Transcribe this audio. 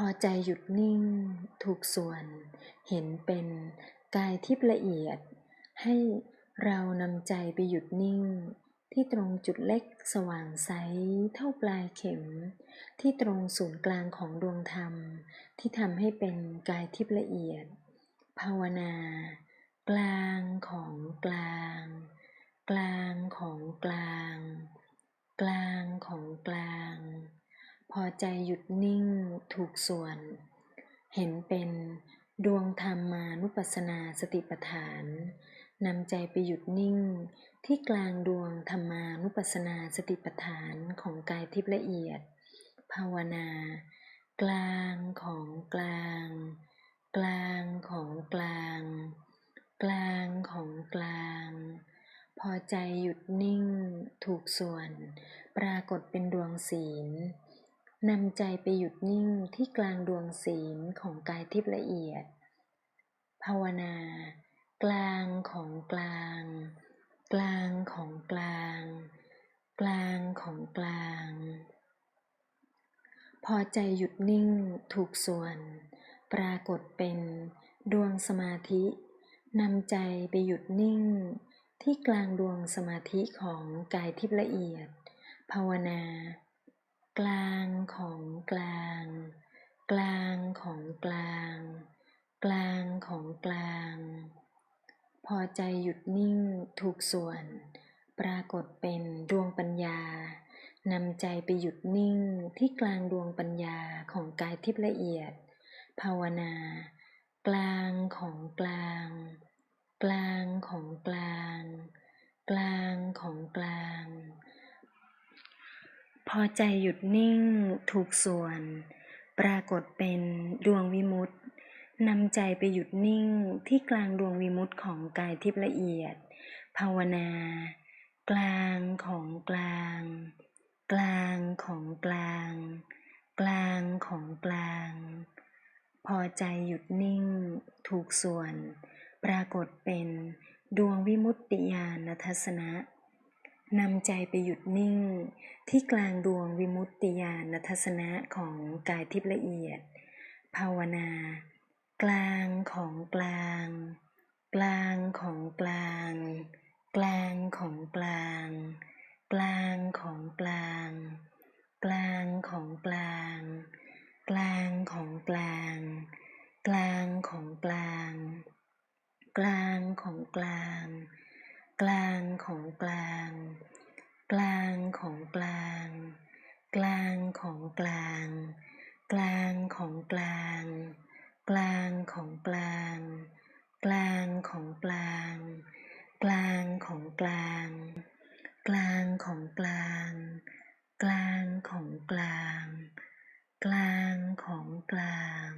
พอใจหยุดนิ่ง ถูกส่วนเห็นเป็นกายทิพย์ละเอียด ให้เรานำใจไปหยุดนิ่ง ที่ตรงจุดเล็กสว่างใสเท่าปลายเข็ม ที่ตรงศูนย์กลางของดวงธรรม ที่ทำให้เป็นกายทิพย์ละเอียด ภาวนา กลางของกลาง กลางของกลาง กลางของกลาง พอใจหยุดนิ่งถูกส่วน เห็นเป็นดวงธรรมานุปัสสนาสติปัฏฐานนำใจไปหยุดนิ่ง ที่กลางดวงธรรมานุปัสสนาสติปัฏฐานของกายทิพย์ละเอียด ภาวนา กลางของกลาง กลางของกลาง กลางของกลาง พอใจหยุดนิ่งถูกส่วน ปรากฏเป็นดวงศีล นำใจไปหยุดนิ่งที่กลางดวงศีลของกายทิพย์ละเอียด ภาวนา กลางของกลาง กลางของกลาง กลางของกลาง พอใจหยุดนิ่งถูกส่วน ปรากฏเป็นดวงสมาธินำใจไปหยุดนิ่ง ที่กลางดวงสมาธิของกายทิพย์ละเอียด ภาวนา กลางของกลาง กลางของกลาง กลางของกลาง พอใจหยุดนิ่งถูกส่วน ปรากฏเป็นดวงปัญญานำใจไปหยุดนิ่งที่กลางดวงปัญญาของกายทิพย์ละเอียด ภาวนา กลางของกลาง กลางของกลาง กลางของกลาง พอใจหยุดนิ่งถูกส่วน ปรากฏเป็นดวงวิมุตตินำใจไปหยุดนิ่งที่กลางดวงวิมุตติของกายทิพย์ละเอียด ภาวนา กลางของกลาง กลางของกลาง กลางของกลาง พอใจหยุดนิ่ง ถูกส่วน ปรากฏเป็นดวงวิมุตติญาณทัศนะ นำใจไปหยุดนิ่ง ที่กลางดวงวิมุตติญาณทัศนะของกายทิพย์ละเอียด ภาวนา กลางของกลาง กลางของกลาง กลางของกลาง กลางของกลาง กลางของกลาง กลางของกลาง กลางของกลาง กลางของกลาง กลางของกลาง กลางของกลาง กลางของกลาง กลางของกลาง กลางของกลาง กลางของกลาง กลางของกลาง กลางของกลาง กลางของกลาง กลางของกลาง